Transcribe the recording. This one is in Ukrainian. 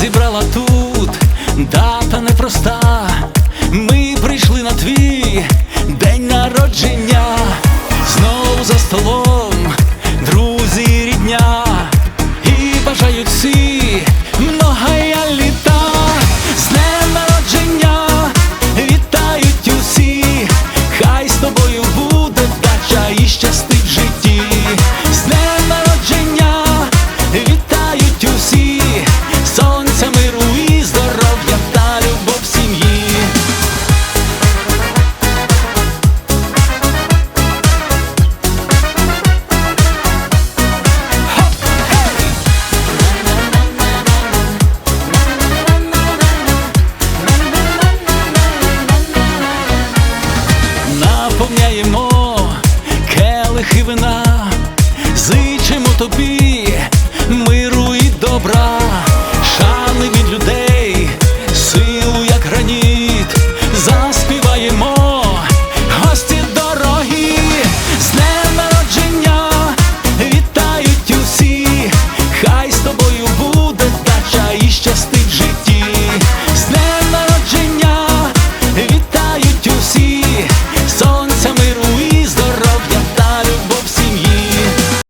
зібрала тут. Дата непроста. Ми прийшли на твій день народження, знову за столом, друзі, рідня, і бажають всі многая літа, з днем вітають усі, хай з тобою буде дача і щастя. веселих і вина, зичимо тобі, миру і добра, шани від людей, силу, як граніт, заспіваємо гості дорогі, з днем народження. Вітають усі, хай з тобою буде дача і щастить в житті, з днем народження. Вітають усі.